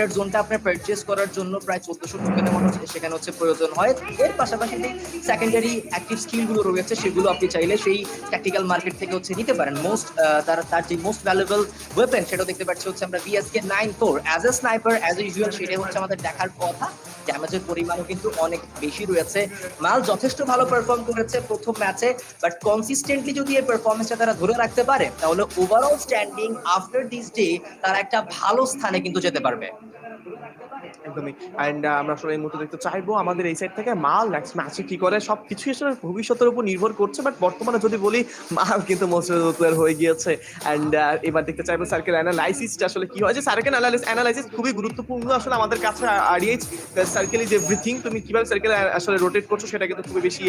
Standard জোনটা আপনার purchase করার জন্য প্রায় চোদ্দশো টোকেনের মতো সেখানে হচ্ছে প্রয়োজন হয়। এর পাশাপাশি যে সেকেন্ডারি অ্যাক্টিভ স্কিলগুলো রয়েছে, সেগুলো আপনি চাইলে সেই ট্যাকটিক্যাল মার্কেট থেকে হচ্ছে নিতে পারেন। মোস্ট তার তার যে মোস্ট ভ্যালুয়েবল ওয়েপেন সেটা দেখতে পাচ্ছি হচ্ছে আমরা BSK nine four as a sniper as usual সেটাই হচ্ছে আমাদের দেখার কথা। ড্যামেজের পরিমাণও কিন্তু অনেক বেশি রয়েছে। মাল যথেষ্ট ভালো পারফর্ম করেছে প্রথম ম্যাচে বাট কনসিস্টেন্টলি যদি এই পারফরমেন্সটা তারা ধরে রাখতে পারে, তাহলে overall standing after this day তারা একটা ভালো স্থানে কিন্তু যেতে পারবে। একদমই। অ্যান্ড আমরা আসলে এই মুহূর্তে দেখতে চাইব আমাদের এই সাইড থেকে মাল নেক্সট ম্যাচে কি করে, সবকিছু আসলে ভবিষ্যতের উপর নির্ভর করছে বাট বর্তমানে যদি বলি, মাল কিন্তু প্লেয়ার হয়ে গিয়েছে। অ্যান্ড এবার দেখতে চাইব সার্কেল অ্যানালাইসিসটা আসলে কি হয়। যে সার্কেল অ্যানালাইসিস খুবই গুরুত্বপূর্ণ আসলে আমাদের কাছে এভরিথিং তুমি কীভাবে সার্কেল আসলে রোটেট করছ সেটা কিন্তু খুবই বেশি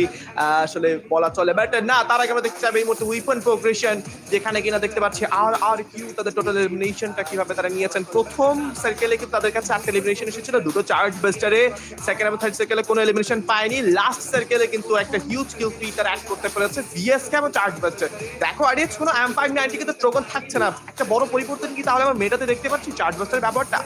আসলে বলা চলে। বাট না, তার আগে আমরা দেখতে চাইব এই মুহূর্তে উইপন প্রোগ্রেশন যেখানে কিনা দেখতে পাচ্ছি আর আর কিউ তাদের টোটাল এলিমিনেশনটা কীভাবে তারা নিয়েছেন। প্রথম সার্কেলে কিন্তু তাদের কাছে আটটা এলিমিনেশন এসেছিল, দুটো চার্জ বেস্টারে সেকেন্ড এবং থার্ড সার্কেলে কোনো এলিমিনেশন পায়নি। লাস্ট সার্কেলে কিন্তু একটা হিউজ কিল ফ্রি তারা অ্যাড করতে পেরেছে বিএসকে এবং চার্জ বেস্টার দেখো আরিয়াজ কোনো এম ফাইভ নাইনটি কিন্তু ট্রোকন থাকছে না। একটা বড় পরিবর্তন কি তাহলে আমরা মেটাতে দেখতে পাচ্ছি চার্জ বেস্টারের ব্যবহারটা?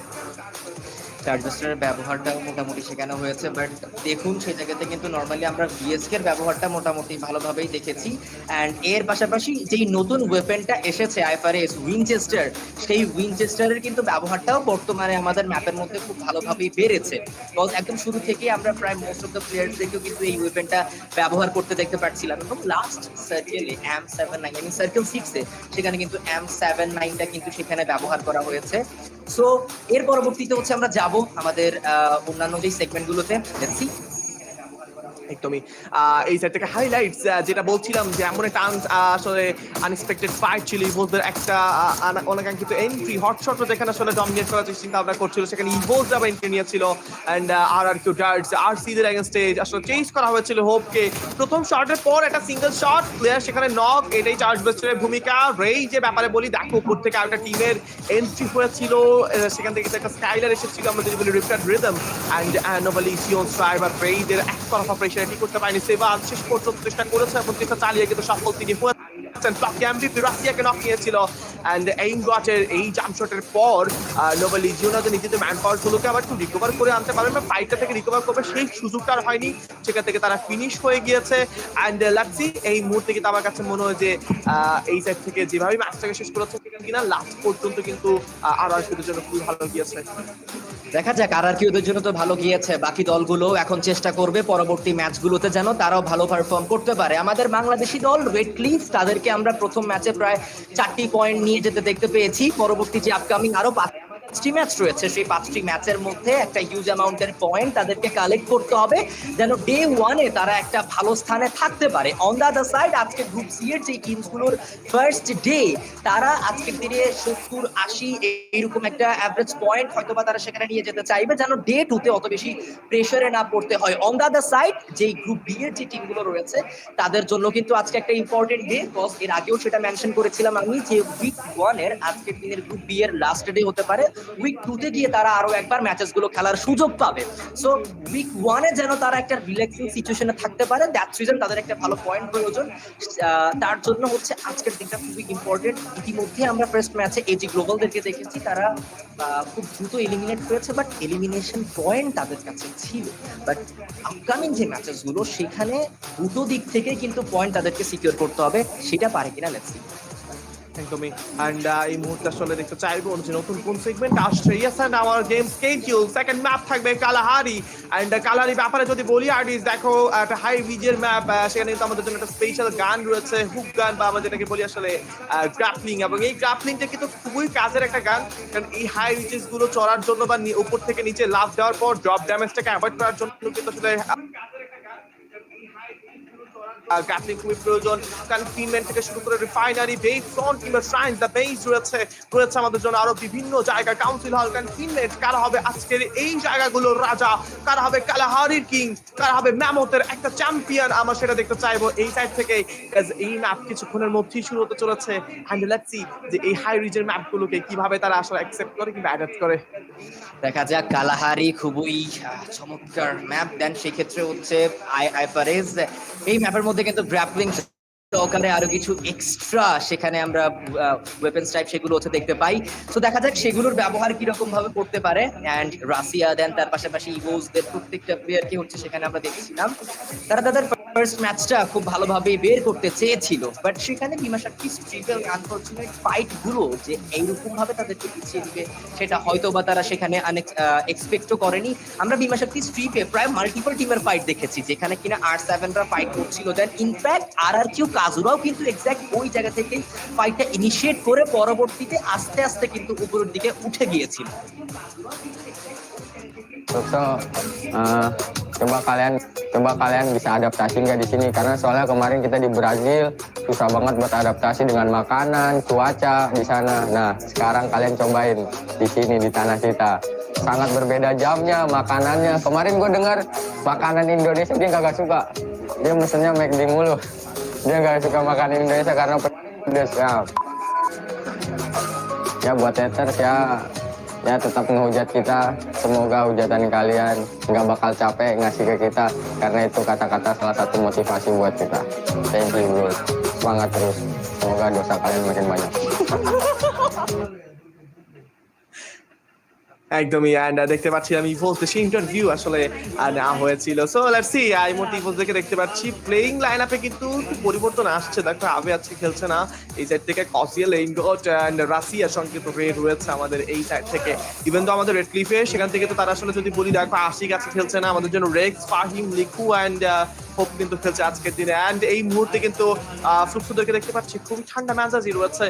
চার্জার্সটার ব্যবহারটাও মোটামুটি সেখানে হয়েছে বাট দেখুন সেই জায়গাতে কিন্তু নর্মালি আমরা বিএসকে এর ব্যবহারটা মোটামুটি ভালোভাবেই দেখেছি। অ্যান্ড এর পাশাপাশি যেই নতুন ওয়েপেনটা এসেছে আইফারএস উইনচেস্টার সেই উইনচেস্টারের কিন্তু ব্যবহারটাও বর্তমানে আমাদের ম্যাপের মধ্যে খুব ভালোভাবেই বেড়েছে। Because একদম শুরু থেকেই আমরা প্রায় মোস্ট অফ দ্য প্লেয়ারদেরকেও কিন্তু এই ওয়েপেনটা ব্যবহার করতে দেখতে পাচ্ছিলাম এবং লাস্ট সার্কেলে এম সেভেন নাইন সার্কেল সিক্সে সেখানে কিন্তু এম সেভেন নাইনটা কিন্তু সেখানে ব্যবহার করা হয়েছে। সো এর পরবর্তীতে হচ্ছে আমরা যাব আমাদের অন্যান্য যে সেগমেন্ট গুলোতে। লেটস সি একদমই। এই সাইড থেকে হাইলাইটস যেটা বলছিলাম যে এমন একটা আসলে আনএক্সপেক্টেড ফাইট ছিল ইভোলভের একটা অনাকাঙ্ক্ষিত এন্ট্রি হটশটও যেখানে আসলে ডমিনেট করার চিন্তা ভাবনা করছিল, সেখানে ইভোলভ আবার এন্ট্রি নিয়েছিল। And R R Q darts R C দের এগেনস্টে আসলে চেঞ্জ করা হয়েছিল হোপকে প্রথম শটের পর একটা সিঙ্গেল শট প্লেয়ার সেখানে নক এটাই চার্জ বেস্টের ভূমিকা। রেই যে ব্যাপারে বলি, দেখো, উপর থেকে আরেকটা টিমের এন্ট্রি হয়েছিল। সেখান থেকে একটা স্কাইলার এসেছিল, আমরা যদি বলি রিফ্টার রিদম অ্যান্ড নোবালি সিওন স্ট্রাইভার রেইদের একতরফা প্রেশার এটি করতে পারেনি। সেবার শেষ পর্যন্ত চেষ্টা করেছে এবং চেষ্টা চালিয়ে কিন্তু সফল তিনি হয়েছেন। এমভিপি রাশিয়াকে নক নিয়েছিল। অ্যান্ড এইম গটের এই জাম্প পর নোবালি জিওনাদের নিজেদের ম্যান পাওয়ার গুলোকে আবার একটু রিকভার করে আনতে পারবে বা ফাইটটা থেকে রিকভার করবে, সেই সুযোগটা আর হয়নি। সেখান থেকে তারা ফিনিশ হয়ে গিয়েছে। অ্যান্ড লাক্সি এই মুহূর্তে কিন্তু আমার কাছে মনে হয় যে এই সাইড থেকে যেভাবে ম্যাচটাকে শেষ করেছে কিনা লাস্ট পর্যন্ত কিন্তু আর আর জন্য খুবই ভালো গিয়েছে। দেখা যাক আর আর কি ওদের জন্য তো ভালো গিয়েছে। বাকি দলগুলো এখন চেষ্টা করবে পরবর্তী ম্যাচগুলোতে যেন তারাও ভালো পারফর্ম করতে পারে। আমাদের বাংলাদেশি দল রেড ক্লিফ তাদেরকে আমরা প্রথম ম্যাচে প্রায় চারটি পয়েন্ট নিয়ে যেতে দেখতে পেয়েছি। পরবর্তী যে আপকামিং আরও পাঁচটি ম্যাচ রয়েছে। সেই পাঁচটি ম্যাচের মধ্যে একটা হিউজ অ্যামাউন্টের পয়েন্ট তাদেরকে কালেক্ট করতে হবে। যেন ডে ওয়ানে তারা একটা ভালো স্থানে থাকতে পারে। অন দ্য আদার সাইড আজকে গ্রুপ সি এর যে টিমসগুলোর ফার্স্ট ডে তারা আজকের দিনে সত্তর, আশি, এইরকম একটা অ্যাভারেজ পয়েন্ট হয়তো বা তারা সেখানে নিয়ে যেতে চাইবে, যেন ডে টুতে অত বেশি প্রেশারে না পড়তে হয়। অন দ্য আদার সাইড যেই গ্রুপ বি এর যে টিমগুলো রয়েছে, তাদের জন্য কিন্তু আজকে একটা ইম্পর্টেন্ট ডে বিকজ এর আগেও সেটা মেনশন করেছিলাম আমি যে উইক ওয়ানের আজকের দিনের গ্রুপ বি এর লাস্ট ডে হতে পারে। উইক টুতে গিয়ে তারা আরও একবার ম্যাচেসগুলো খেলার সুযোগ পাবে। সো উইক ওয়ানে যেন তারা একটা রিল্যাক্সিং সিচুয়েশনে থাকতে পারে দ্যাট রিজন তাদের একটা ভালো পয়েন্ট প্রয়োজন। তার জন্য হচ্ছে আজকের দিনটা খুবই ইম্পর্টেন্ট ইতিমধ্যে আমরা ফার্স্ট ম্যাচে এজি গ্লোবালদেরকে দেখেছি, তারা খুব দ্রুত এলিমিনেট হয়েছে বাট এলিমিনেশন পয়েন্ট তাদের কাছে ছিল। বাট আপকামিং যে ম্যাচেসগুলো, সেখানে দুটো দিক থেকে কিন্তু পয়েন্ট তাদেরকে সিকিউর করতে হবে, সেটা পারে কিনা লেটস একদমই। অ্যান্ড এই মুহূর্তে আসলে দেখতে চাইব যে নতুন কোন সেগমেন্ট আসছে। ইয়েস অ্যান্ড আমার গেম স্কেডিউল সেকেন্ড ম্যাপ থাকবে কালাহারি অ্যান্ড কালাহারি ব্যাপারে যদি বলি আর্টিস দেখো একটা হাই ভিজের ম্যাপ সেখানে কিন্তু আমাদের জন্য একটা স্পেশাল গান রয়েছে হুক গান বা আমরা যেটাকে বলি আসলে গ্রাপলিং এবং এই গ্রাপলিংটা কিন্তু খুবই কাজের একটা গান। কারণ এই হাই রিচেসগুলো চড়ার জন্য বা উপর থেকে নিচে লাভ দেওয়ার পর ড্রপ ড্যামেজটাকে অ্যাভয়েড করার জন্য কিন্তু আসলে খুবই প্রয়োজন। কনফিনমেন্ট থেকে শুরু করে রিফাইনারি ফ্রন্ট কিংবা দ্য রয়েছে রয়েছে আমাদের জন্য আরও বিভিন্ন জায়গা কাউন্সিল হল কনফিনমেন্ট কারা হবে আজকের এই জায়গাগুলোর রাজা? কারা হবে কালাহারির কিং কারা হবে ম্যামথের একটা চ্যাম্পিয়ন আমরা সেটা দেখতে চাইব এই সাইড থেকে এই ম্যাপ কিছুক্ষণের মধ্যেই শুরু হতে চলেছে। অ্যান্ড লেটস সি যে এই হাই রিজের ম্যাপগুলোকে কীভাবে তারা আসলে অ্যাকসেপ্ট করে কিংবা অ্যাডাপ্ট করে। দেখা যাক কালাহারি খুবই চমৎকার ম্যাপ দেন সেক্ষেত্রে হচ্ছে আই আইপারেজ এই ম্যাপের মধ্যে কিন্তু গ্র্যাপলিং সহকারে আরও কিছু এক্সট্রা সেখানে আমরা ওয়েপেন্স টাইপ সেগুলো হচ্ছে দেখতে পাই। তো দেখা যাক সেগুলোর ব্যবহার কীরকম ভাবে করতে পারে। অ্যান্ড রাশিয়া দেন, তার পাশাপাশি ইভোসদের প্রত্যেকটা প্লেয়ারকে হচ্ছে সেখানে আমরা দেখছিলাম। তারা তাদের ফার্স্ট ম্যাচটা খুব ভালোভাবে বের করতে চেয়েছিল। বাট সেখানে বিমাশাক্তি স্ট্রিপের আনফরচুনেট ফাইটগুলো যে এইরকম ভাবে তাদেরকে পিছিয়ে দিবে সেটা হয়তো বা তারা সেখানে অনেক এক্সপেক্টও করেনি। আমরা বিমাশাক্তি স্ট্রিপে প্রায় মাল্টিপল টিমের ফাইট দেখেছি যেখানে কিনা আর সেভেনরা ফাইট করছিল। দেন ইনফ্যাক্ট আর আর কিউ কাজুরাও কিন্তু এক্স্যাক্ট ওই জায়গা থেকেই ফাইটটা ইনিশিয়েট করে পরবর্তীতে আস্তে আস্তে কিন্তু উপরের দিকে উঠে গিয়েছিল। eh, coba kalian coba kalian bisa adaptasi nggak di sini karena soalnya kemarin kita di Brazil susah banget buat adaptasi dengan makanan, cuaca di sana. Nah, sekarang kalian cobain di sini di tanah kita. Sangat berbeda jamnya, makanannya. Kemarin gue dengar makanan Indonesia dia kagak suka. Dia mesennya McD mulu. Dia nggak suka makan Indonesia karena pedas. Ya, ya buat haters ya ya tetap ngehujat kita. Semoga hujatan kalian nggak bakal capek ngasih ke kita karena itu kata-kata salah satu motivasi buat kita. Thank you bro. Semangat terus. Semoga dosa kalian makin banyak একদমই and দেখতে পাচ্ছি আমি ইভোলস সেই interview আসলে নেওয়া হয়েছিল। So let's C ইভোলস দেখে দেখতে পাচ্ছি প্লেইং লাইন আপে কিন্তু পরিবর্তন আসছে। দেখো আবে আজকে খেলছে না, এই সাইড থেকে কসিয়েল ইনগট অ্যান্ড রাশিয়ার সঙ্গে কিন্তু রেড রয়েছে আমাদের এই সাইড থেকে। ইভেন তো আমাদের রেড ক্লিফে সেখান থেকে তো তারা আসলে যদি বলি, দেখো আশিক আছে খেলছে না, আমাদের জন্য Rex Fahim Liku and hope কিন্তু খেলছে আজকের দিনে। অ্যান্ড এই মুহূর্তে কিন্তু ফ্লুক্সুদেরকে দেখতে পাচ্ছি খুবই ঠান্ডা মেজাজি রয়েছে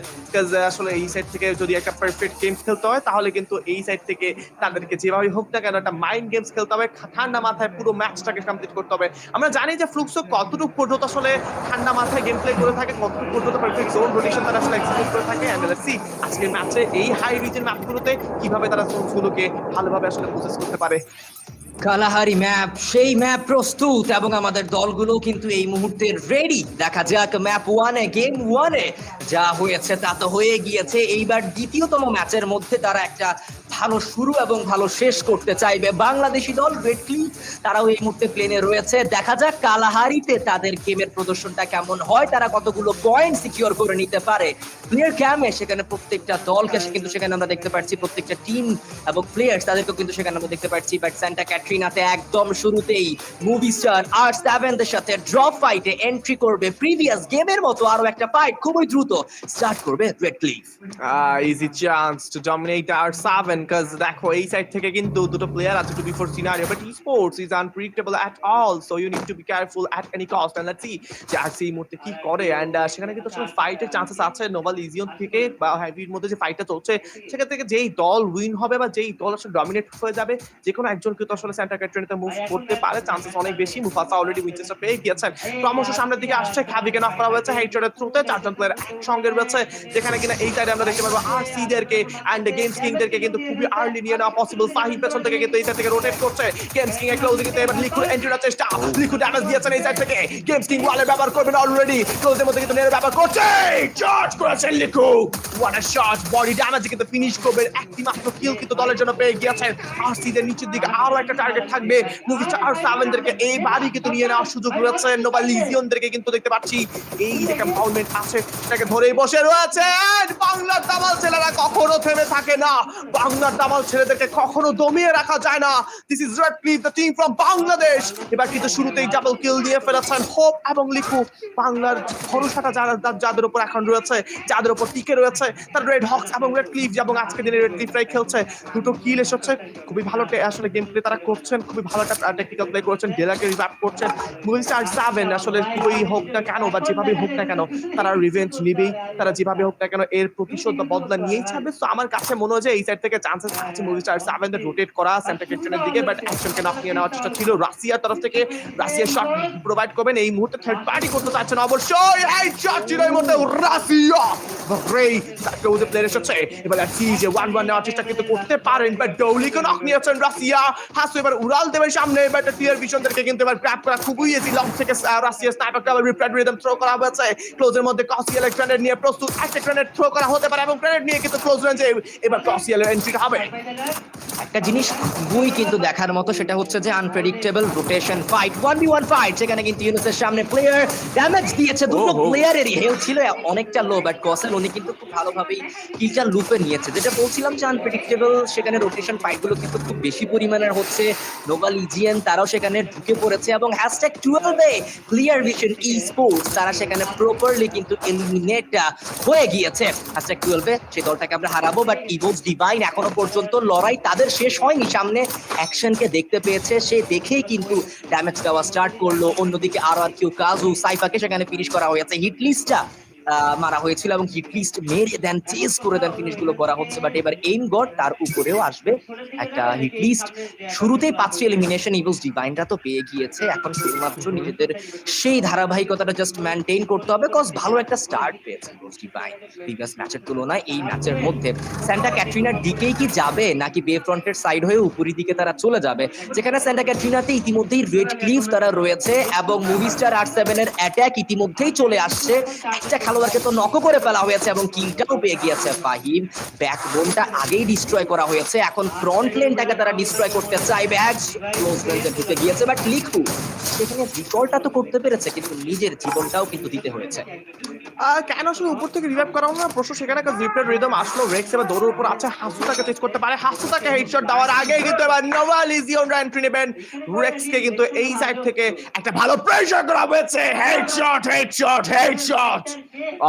আসলে এই সাইড থেকে যদি একটা পারফেক্ট গেম খেলতে হয়, তাহলে কিন্তু এই সাইড থেকে তাদেরকে যেভাবে হোক না কেন একটা মাইন্ড গেমস খেলতে হবে ঠান্ডা মাথায় পুরো ম্যাচটাকে কমপ্লিট করতে হবে। আমরা জানি যে ফ্লুক্সো কতটুকু পর্যন্ত আসলে ঠান্ডা মাথায় গেম প্লে করে থাকে, কতটুকু পর্যন্ত পারফেক্ট জোন রোটেশন তারা আসলে এক্সিকিউট করে থাকে অ্যান্ড সি আজকের ম্যাচে এই হাই রিজের ম্যাপগুলোতে কীভাবে তারা জোনসগুলোকে ভালোভাবে আসলে প্রসেস করতে পারে। কালাহারি ম্যাপ সেই ম্যাপ প্রস্তুত এবং আমাদের দলগুলো কিন্তু এই মুহূর্তে রেডি দেখা যাক ম্যাপ ওয়ানে গেম ওয়ানে যা হয়েছে তা তো হয়ে গিয়েছে। এইবার দ্বিতীয়তম ম্যাচের মধ্যে তারা একটা ভালো শুরু এবং ভালো শেষ করতে চাইবে। বাংলাদেশি দল রেডক্লি তারাও এই মুহূর্তে প্লেনে রয়েছে। দেখা যাক কালাহারিতে তাদের গেমের প্রদর্শনটা কেমন হয়। তারা কতগুলো পয়েন্ট সিকিউর করে নিতে পারে। প্লেয়ার ক্যামে সেখানে প্রত্যেকটা দলকে কিন্তু সেখানে আমরা দেখতে পাচ্ছি প্রত্যেকটা টিম এবং প্লেয়ার্স তাদেরকেও কিন্তু সেখানে আমরা দেখতে পাচ্ছি বাট স্যান্টা ক্যাটরিনাতে একদম শুরুতেই মুভি স্টার আর সেভেনদের সাথে ড্রপ ফাইটে এন্ট্রি করবে প্রিভিয়াস গেমের মতো আরও একটা ফাইট খুবই দ্রুত। স্টার্ট করবে red easy chance to dominate R seven কাজ দেখো, এই সাইড থেকে কিন্তু দুটো প্লেয়ার আছে to be four scenario but sports is unpredictable at all so you need to be careful at any cost and let's see যে আর সেই মুহূর্তে কি করে এন্ড সেখানে কিন্তু আসলে ফাইটের চান্সেস আছে নোভাল ইজিয়ন থেকে, বা হ্যাভির মধ্যে যে ফাইটটা চলছে, সেখান থেকে যেই দল উইন হবে বা যেই দল আসলে ডমিনেট হয়ে যাবে যে কোনো একজন কিন্তু আসলে সেন্টার ক্যাটরিনাতে মুভ করতে পারে চান্সেস অনেক বেশি। মুফাসা অলরেডি উইচেসটা পেয়ে গিয়েছেন। ক্রমশ সামনের দিকে আসছে খাবিকে নক করা হয়েছে হেডশটের থ্রুতে চারজন প্লেয়ার সঙ্গে রয়েছে যেখানে কিনা এই সাইডে আমরা দেখতে পারব আর সি দেরকে এন্ড গেমস কিং দেরকে কিন্তু খুবই আর্লি নিয়ে নেওয়া পসিবল ফাহিম পেছন থেকে কিন্তু এই সাইড থেকে রোটেট করছে। গেমস কিং একটা ওদিকে এবার লিকুড এন্ট্রির চেষ্টা। লিকুড ড্যামেজ দিয়েছেন এই সাইড থেকে। গেমস কিং ওয়ালে ব্যবহার করবেন অলরেডি ক্লোজের মধ্যে কিন্তু নেড়ে ব্যবহার করছে। চার্জ করেছেন Liku what a shot body damage কিন্তু ফিনিশ করবে। একটি মাত্র কিল কিন্তু দলের জন্য পেয়ে গিয়েছেন। আর সি দের নিচের দিকে আরও একটা টার্গেট থাকবে। মুভি আর কিন্তু নিয়ে নেওয়ার সুযোগ রয়েছে। নোবা লিজিয়নদেরকে কিন্তু দেখতে পাচ্ছি। এই যে কম্পাউন্ডমেন্ট আছে, সেটাকে ধরেই বসে রয়েছে। বাংলার দামাল ছেলেরা কখনো থেমে থাকে না। বাংলার দামাল ছেলেদেরকে কখনো দমিয়ে রাখা যায় না। This is red clip the team from Bangladesh এবার কিন্তু শুরুতেই ডাবল কিল দিয়ে ফেলেছেন হোপ এবং লিখু বাংলার ভরসাটা যারা যাদের উপর এখন রয়েছে, যাদের উপর টিকে রয়েছে, তার রেড হক্স এবং রেড ক্লিফ এবং আজকে দিনে রেড ক্লিফরাই খেলছে। দুটো কিল এসেছে। খুবই ভালো আসলে গেম প্লে তারা করছেন, খুবই ভালো একটা টেকনিক্যাল প্লে করছেন ডেলাকে রিভাইভ করছেন মুভি স্টার সেভেন আসলে ওই হোক না কেন বা যেভাবে হোক না কেন, তারা রিভেঞ্জ নিবেই, তারা যেভাবে হোক না কেন, এর প্রতিশোধ বা বদলা নিয়েই ছাড়বে। তো আমার কাছে মনে হয় যে এই সাইড থেকে চান্সেস আছে মুভি স্টার সেভেন রোটেট করা সেন্টার কিচেনের দিকে বাট অ্যাকশনকে নাপ নিয়ে নেওয়ার চেষ্টা ছিল রাশিয়ার তরফ থেকে। রাশিয়া শট প্রোভাইড করবেন, এই মুহূর্তে থার্ড পার্টি করতে চাচ্ছেন অবশ্যই। এই শট ছিল এই মুহূর্তে রাশিয়া। গ্রে তাকে ওদের প্লেয়ার এসেছে। এবার সি যে ওয়ান ওয়ান নেওয়ার চেষ্টা কিন্তু করতে পারেন বাট ডৌলিকে নক নিয়েছেন রাশিয়া। হাসু এবার উড়াল দেবে সামনে এবার টিয়ার ভিশনদেরকে কিন্তু এবার করা খুবই ইজি লং থেকে রাশিয়া স্নাইপারকে আবার রিপ্লাইড রিদম থ্রো করা হয়েছে। ক্লোজের মধ্যে কসিয়াল গ্রেনেড নিয়ে প্রস্তুত। একটা গ্রেনেড থ্রো করা হতে পারে এবং গ্রেনেড নিয়ে কিন্তু ক্লোজ রেঞ্জে এবার কসিয়ালের এন্ট্রি হবে। একটা জিনিস খুবই কিন্তু দেখার মতো সেটা হচ্ছে যে unpredictable rotation fight one v one fight সেখানে কিন্তু ইউনুসের সামনে প্লেয়ার ড্যামেজ দিয়েছে। দুটো প্লেয়ারেরই হেলথ ছিল অনেকটা লো বাট কসেল উনি কিন্তু খুব ভালোভাবেই কিলটা লুপে নিয়েছে। যেটা বলছিলাম যে আনপ্রেডিক্টেবল সেখানে রোটেশন ফাইটগুলো কিন্তু খুব বেশি পরিমাণের হচ্ছে। নোভাল ইজিএন তারাও সেখানে ঢুকে পড়েছে এবং হ্যাশট্যাগ টুয়েলভে ক্লিয়ার ভিশন ই স্পোর্টস তারা সেখানে প্রপারলি কিন্তু এলিমিনেট হয়ে গিয়েছে। হ্যাশট্যাগ টুয়েলভে সেই দলটাকে আমরা হারাবো বাট ইভোস ডিভাইন এখনও পর্যন্ত লড়াই তাদের শেষ হয়নি। সামনে অ্যাকশনকে দেখতে পেয়েছে, সে দেখেই কিন্তু ড্যামেজ দেওয়া স্টার্ট করল। অন্যদিকে আর আর কিউ কাজু সাইফাকে সেখানে ফিনিশ করা হয়েছে। হিট লিস্টটা মারা হয়েছিল এবং হিট লিস্ট মেরে দেন চেস করে দেন ফিনিশগুলো করা হচ্ছে। বাট এবার এইম গড তার উপরেও আসবে একটা হিট লিস্ট। শুরুতেই পাঁচটি এলিমিনেশন ইভোস ডিভাইনটা তো পেয়ে গিয়েছে। এখন শুধুমাত্র নিজেদের সেই ধারাবাহিকতাটা জাস্ট মেনটেন করতে হবে কজ ভালো একটা স্টার্ট পেয়েছে ইভোস ডিভাইন প্রিভিয়াস ম্যাচের তুলনায় এই ম্যাচের মধ্যে স্যান্টা ক্যাটরিনার দিকেই কি যাবে, নাকি বে ফ্রন্টের সাইড হয়ে উপরি দিকে তারা চলে যাবে? যেখানে স্যান্টা ক্যাটরিনাতে ইতিমধ্যেই রেড ক্লিফ তারা রয়েছে এবং মুভি স্টার আর সেভেন এর অ্যাটাক ইতিমধ্যেই চলে আসছে। একটা খেলোয়াড়কে তো নক করে ফেলা হয়েছে এবং কিংটাও পেয়ে গিয়েছে ফাহিম। ব্যাকবোনটা আগেই ডিস্ট্রয় করা হয়েছে। এখন ফ্রন্ট লেনটাকে তারা ডিস্ট্রয় করতে চাইবে। এক ক্লোজ রেঞ্জে ঢুকে গিয়েছে বাট লিখু সেখানে রিকলটা তো করতে পেরেছে, কিন্তু নিজের জীবনটাও কিন্তু দিতে হয়েছে। কেন আসলে উপর থেকে রিভাইভ করা হলো না? প্রশ্ন সেখানে একটা জিপের রিদম আসলো রেক্স এবার দৌড়ের উপর আছে হাসুতাকে চেঞ্জ করতে পারে। হাসুতাকে হেডশট দেওয়ার আগে কিন্তু এবার নোভাল ইজিওনরা এন্ট্রি নেবেন রেক্সকে কিন্তু এই সাইড থেকে একটা ভালো প্রেসার করা হয়েছে। হেডশট হেডশট হেডশট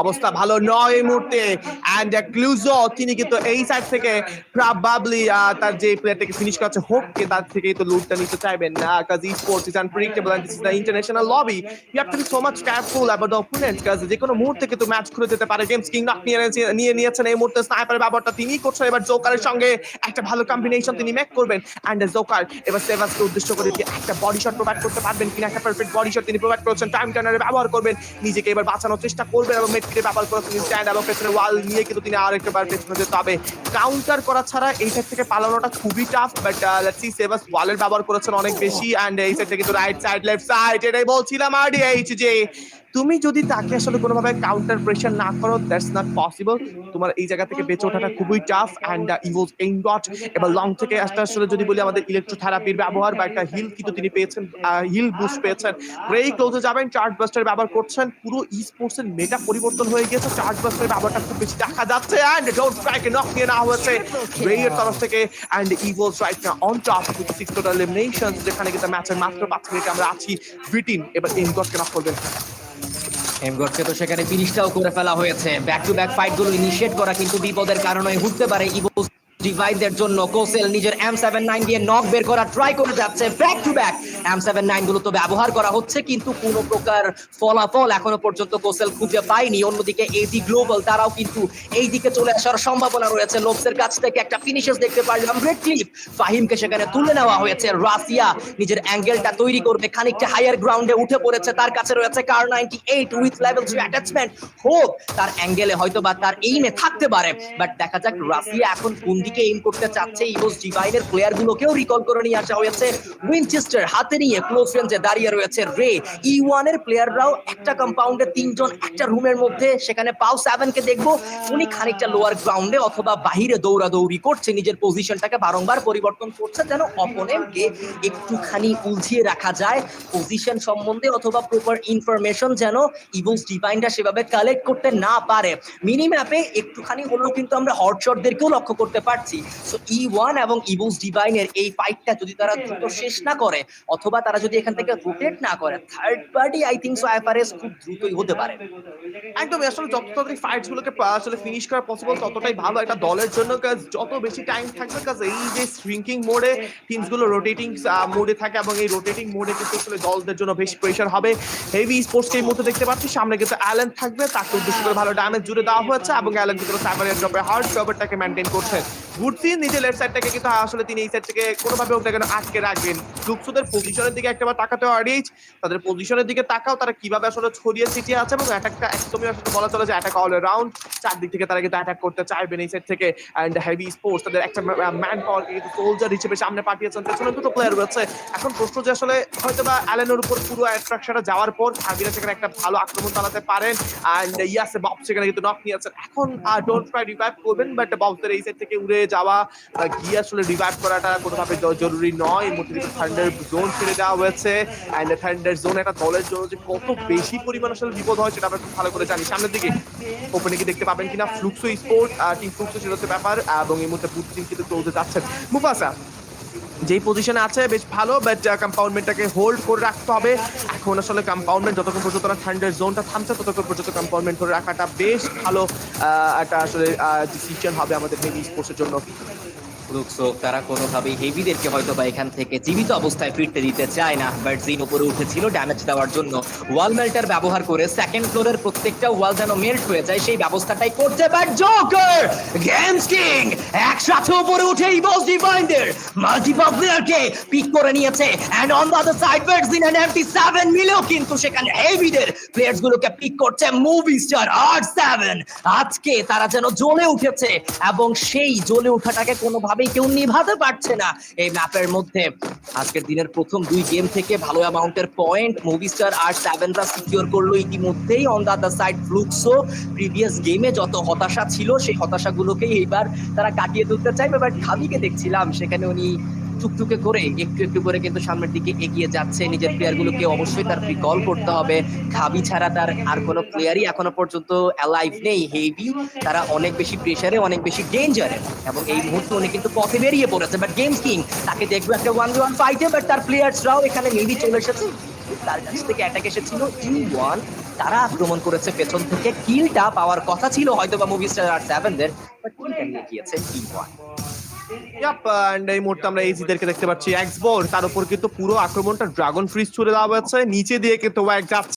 অবস্থা ভালো নয় এই মুহূর্তে। অ্যান্ড ক্লুজো তিনি কিন্তু এই সাইড থেকে প্রবাবলি তার যে প্লেয়ারটাকে ফিনিশ করেছে হোপকে তার থেকে তো লুটটা নিতে চাইবেন না cause esports is unpredictable and this is the international lobby you have to be so much careful about the opponent cause যে ম্যাচ খুলে যেতে পারে। নিয়েছেন এই মুহূর্তে। করছেন। এবার ব্যবহার করবেন। নিজেকে এবার বাঁচানোর চেষ্টা করবেন এবং মেটকিটে ব্যবহার করে ওয়াল নিয়ে কিন্তু তিনি আর একটা বার যেতে হবে। কাউন্টার করা ছাড়া এই থেকে পালানোটা খুবই টাফ বাট লেটস সি সেভাস ওয়ালের ব্যবহার করেছেন অনেক বেশি। অ্যান্ড এই সাইড থেকে রাইট সাইড লেফট সাইড এটাই বলছিলাম আর যে তুমি যদি তাকে আসলে কোনোভাবে কাউন্টার প্রেশার না করো দ্যাটস নট পসিবল তোমার এই জায়গা থেকে বেঁচে ওঠাটা খুবই টাফ অ্যান্ড ইভোজ এইমগট এবার লং থেকে একটা আসলে যদি বলি আমাদের ইলেকট্রোথেরাপির ব্যবহার বা একটা হিল কিন্তু তিনি পেয়েছেন হিল বুস্ট পেয়েছেন। ব্রেক ক্লোজে যাবেন চার্জ বাস্টার ব্যবহার করছেন, পুরো ই স্পোর্টস এর মেটা পরিবর্তন হয়ে গেছে চার্জ বাস্টার ব্যবহারটা খুব বেশি দেখা যাচ্ছে অ্যান্ড ডোন্ট স্ট্রাইকে নক নিয়ে নেওয়া হয়েছে ব্রেয়ের তরফ থেকে and Evos right on top six total elimination যেখানে কিন্তু ম্যাচের মাত্র পাঁচ মিনিট আমরা আছি ভিটিন এবার এইমগটকে নক করবেন। এমগটকে তো সেখানে ফিনিশটাও করে ফেলা হয়েছে। ব্যাক টু ব্যাক ফাইটগুলো ইনিশিয়েট করা কিন্তু বিপদের কারণে ঘুরতে পারে। ইভোস ডিভাইডের জন্য কোসেল নিজের এম সেভেন নাইন দিয়ে নক বের করা ট্রাই করে যাচ্ছে back to back M seven নাইনগুলো তো ব্যবহার করা হচ্ছে, কিন্তু কোনো প্রকার ফলাফল এখনও পর্যন্ত কোসেল খুঁজে পায়নি। অন্যদিকে এজি গ্লোবাল তারাও কিন্তু এই দিকে চলে আসার সম্ভাবনা রয়েছে। লোভসের কাছ থেকে একটা ফিনিশেস দেখতে পারলাম। রেড ক্লিফ ফাহিমকে সেখানে তুলে নেওয়া হয়েছে। রাশিয়া নিজের অ্যাঙ্গেলটা তৈরি করবে, খানিকটা হায়ার গ্রাউন্ডে উঠে পড়েছে। তার কাছে রয়েছে Kar ninety eight with level three attachment হোক তার অ্যাঙ্গেলে হয়তো বা তার এইমে থাকতে পারে। বাট দেখা যাক রাশিয়া এখন কোন দিকে এইম করতে চাচ্ছে ইভোস ডিভাইনের প্লেয়ার গুলোকেও রিকল করে নিয়ে আসা হয়েছে। উইনচেস্টার হাতে নিয়ে ক্লোজ রেঞ্জে দাঁড়িয়ে রয়েছে রে ই ওয়ানের প্লেয়াররাও একটা কম্পাউন্ডে তিনজন, একটা রুমের মধ্যে। সেখানে পাও সেভেন কে দেখব। উনি খানিকটা লোয়ার গ্রাউন্ডে অথবা বাহিরে দৌড়াদৌড়ি করছে, নিজের পজিশনটাকে বারংবার পরিবর্তন করছে যেন অপোনেন্টকে একটুখানি উলঝিয়ে রাখা যায়। পজিশন সম্বন্ধে অথবা প্রপার ইনফরমেশন যেন ইভোস ডিভাইনটা সেভাবে কালেক্ট করতে না পারে। মিনি ম্যাপে একটুখানি হলেও কিন্তু আমরা হটশটদেরকেও লক্ষ্য করতে পারছি। সো ই ওয়ান এবং ইভোস ডিভাইনের এই ফাইটটা যদি তারা দ্রুত শেষ না করে অথবা তারা যদি এখান থেকে রোটেট না করে third party I think so FRS খুব দ্রুতই হতে পারে। একদম আসলে যত তাড়াতাড়ি ফাইটস গুলোকে আসলে ফিনিশ করা পসিবল ততটাই ভালো একটা দলের জন্য কাজ যত বেশি টাইম থাকবে কাজ এই যে শ্রিঙ্কিং মোডে টিমসগুলো রোটেটিং মোডে থাকে এবং এই রোটেটিং মোডে কিন্তু আসলে দলদের জন্য বেশি প্রেশার হবে। হেভি স্পোর্টস এই মুহূর্তে দেখতে পাচ্ছি সামনে কিন্তু অ্যালেন থাকবে তাকে উদ্দেশ্য করে ভালো ড্যামেজ জুড়ে দেওয়া হয়েছে এবং অ্যালেন কিন্তু সাইবার ড্রপে হার্ড কভারটাকে মেনটেন করছে। ঘুরছি নিজে লেফট সাইড থেকে কিন্তু আসলে তিনি এই সাইড থেকে কোনোভাবে হোক কেন আটকে রাখবেন। লুকসুদের পজিশনের দিকে একটাবার তাকাতে আরিচ তাদের পজিশনের দিকে তাকাও, তারা কীভাবে আসলে ছড়িয়ে ছিটিয়ে আছে এবং অ্যাটাকটা একদমই আসলে বলা চলে যে অ্যাটাক অল চারদিক থেকে তারা কিন্তু অ্যাটাক করতে চাইবেন এই সাইড থেকে। অ্যান্ড হেভি স্পোর্টস তাদের একটা ম্যান পাওয়ার কিন্তু সোলজার হিসেবে সামনে পাঠিয়েছেন। পেছনে দুটো প্লেয়ার রয়েছে। এখন প্রশ্ন যে আসলে হয়তো বা অ্যালেনের উপর পুরো অ্যাট্রাকশনটা যাওয়ার পর আবিরা সেখানে একটা ভালো আক্রমণ চালাতে পারেন। অ্যান্ড ইয়াসে বব সেখানে কিন্তু নক নিয়েছেন। এখন ডোন্ট ট্রাই রিভাইভ করবেন বাট ববদের এই সাইড থেকে উড়ে যাওয়া গিয়ে আসলে রিভাইভ করাটা কোনোভাবে জরুরি নয়। এর মধ্যে থান্ডার জোন ছেড়ে দেওয়া হয়েছে। অ্যান্ড থান্ডার জোন একটা দলের জন্য যে কত বেশি পরিমাণ আসলে বিপদ হয় সেটা আমরা ভালো করে জানি। সামনের দিকে ওপেনে কি দেখতে পাবেন কিনা ফ্লুক্সো স্পোর্ট টিম ফ্লুক্সো সেটা হচ্ছে ব্যাপার। এবং এই মুহূর্তে পুতিন কিন্তু চলতে যাচ্ছেন। মুফাসা যেই পজিশনে আছে, বেশ ভালো বাট কম্পাউন্ডমেন্টটাকে হোল্ড করে রাখতে হবে। এখন আসলে কম্পাউন্ডমেন্ট যতক্ষণ পর্যন্ত না থান্ডার জোনটা থামছে, ততক্ষণ পর্যন্ত কম্পাউন্ডমেন্ট করে রাখাটা বেশ ভালো একটা আসলে ডিসিশন হবে আমাদের মেবি স্পোর্টসের জন্য। লুকসো তারা কোনোভাবেই হেভিদেরকে হয়তো বা এখান থেকে জীবিত অবস্থায় ফিরতে দিতে চায় না। বাট জিন উপরে উঠেছিল ড্যামেজ দেওয়ার জন্য। ওয়াল মেল্টার ব্যবহার করে সেকেন্ড ফ্লোরের প্রত্যেকটা ওয়াল যেন মেল্ট হয়ে যায়, সেই ব্যবস্থাটাই করছে বাট জোকার গেমস কিং একসাথে উপরে উঠে ইভোস ডিভাইনদের মাল্টিপল প্লেয়ারকে পিক করে নিয়েছে। And on the other side but জিন এন্ড এমটি 7 মিলেও কিন্তু সেখানে হেভিদের প্লেয়ার্স গুলোকে পিক করছে মুভি স্টার আর 7 আজকে তারা যেন জ্বলে উঠেছে এবং সেই জ্বলে ওঠাটাকে কোনোভাবেই কেউ নিভাতে পারছে না এই ম্যাপের মধ্যে। আজকের দিনের প্রথম দুই গেম থেকে ভালো অ্যামাউন্টের পয়েন্ট মুভিস্টার আর সেভেনরা সিকিউর করল ইতিমধ্যেই on the other side ফ্লুকসো previous গেমে যত হতাশা ছিল, সেই হতাশাগুলোকেই এইবার তারা কাটিয়ে তুলতে চাইবে। বাট খাবিকে দেখছিলাম, সেখানে উনি টুকটুকে করে, একটু একটু করে কিন্তু সামনের দিকে এগিয়ে যাচ্ছে। নিজের প্লেয়ারগুলোকে অবশ্যই তার রিকল করতে হবে। খাবি ছাড়া তার আর কোনো প্লেয়ারই এখনও পর্যন্ত অ্যালাইভ নেই। হেভি তারা অনেক বেশি প্রেশারে অনেক বেশি ডেঞ্জারে এবং এই মুহূর্তে উনি কিন্তু পথে বেরিয়ে পড়েছে। বাট গেমস কিং তাকে দেখবে একটা ওয়ান ওয়ান ফাইটে বাট তার প্লেয়ার্সরাও এখানে মেবি চলে এসেছে। তার কাছ থেকে অ্যাটাক এসেছিল ইউ ওয়ান তারা আক্রমণ করেছে পেছন থেকে। কিলটা পাওয়ার কথা ছিল হয়তো বা মুভি স্টার আর সেভেনদের বাট কিলটা নিয়ে গিয়েছে ইউ ওয়ান এই মুহূর্তে আমরা এইজিদেরকে দেখতে পাচ্ছি এক্সবোর তার উপর কিন্তু পুরো আক্রমণটা ড্রাগন ফ্রিজ ছুড়ে দেওয়া হচ্ছে নিচে দিয়ে কিন্তু